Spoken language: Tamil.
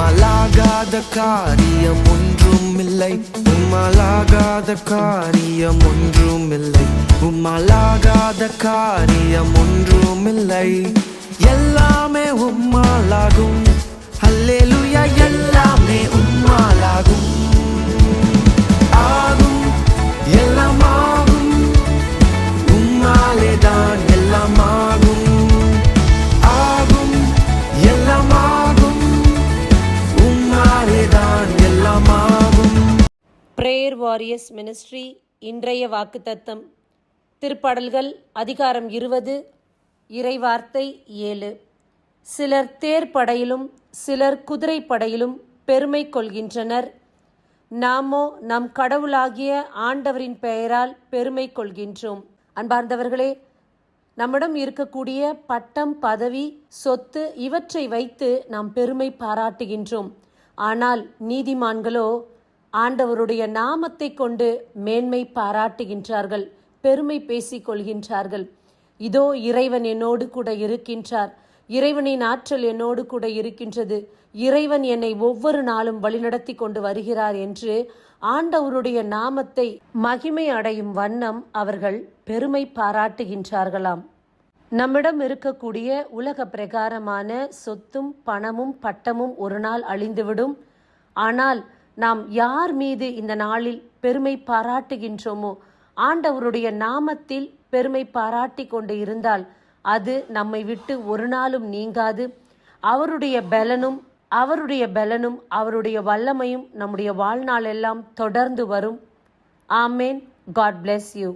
உம்மாலாகாத காரியம் ஒன்றும் இல்லை உம்மாலாகாத காரியம் ஒன்றும் இல்லை உம்மாலாகாத காரியம் ஒன்றும் இல்லை எல்லாமே உம்மாலாகும். அல்லேலுயா எல்லாமே உம்மாலாகும். ஆகும். எல்லாமா பிரேயர் வாரியர்ஸ் மினிஸ்ட்ரி இன்றைய வாக்குத்தத்தம். திருப்பாடல்கள் அதிகாரம் இருபது இறைவார்த்தை ஏழு. சிலர் தேர்ப்படையிலும் சிலர் குதிரைப்படையிலும் பெருமை கொள்கின்றனர். நாமோ நம் கடவுளாகிய ஆண்டவரின் பெயரால் பெருமை கொள்கின்றோம். அன்பார்ந்தவர்களே நம்மிடம் இருக்கக்கூடிய பட்டம் பதவி சொத்து இவற்றை வைத்து நாம் பெருமை பாராட்டுகின்றோம். ஆனால் நீதிமான்களோ ஆண்டவருடைய நாமத்தை கொண்டு மேன்மை பாராட்டுகின்றார்கள் பெருமை பேசிக் கொள்கின்றார்கள். இதோ இறைவன் என்னோடு கூட இருக்கின்றார். இறைவனின் ஆற்றல் என்னோடு கூட இருக்கின்றது. இறைவன் என்னை ஒவ்வொரு நாளும் வழிநடத்தி கொண்டு வருகிறார் என்று ஆண்டவருடைய நாமத்தை மகிமை அடையும் வண்ணம் அவர்கள் பெருமை பாராட்டுகின்றார்களாம். நம்மிடம் இருக்கக்கூடிய உலக பிரகாரமான சொத்தும் பணமும் பட்டமும் ஒரு நாள் அழிந்துவிடும். ஆனால் நாம் யார் மீது இந்த நாளில் பெருமை பாராட்டுகின்றோமோ ஆண்டவருடைய நாமத்தில் பெருமை பாராட்டி கொண்டு இருந்தால் அது நம்மை விட்டு ஒரு நாளும் நீங்காது. அவருடைய பலனும் அவருடைய பலனும் அவருடைய வல்லமையும் நம்முடைய வாழ்நாளெல்லாம் தொடர்ந்து வரும். ஆமேன். God bless you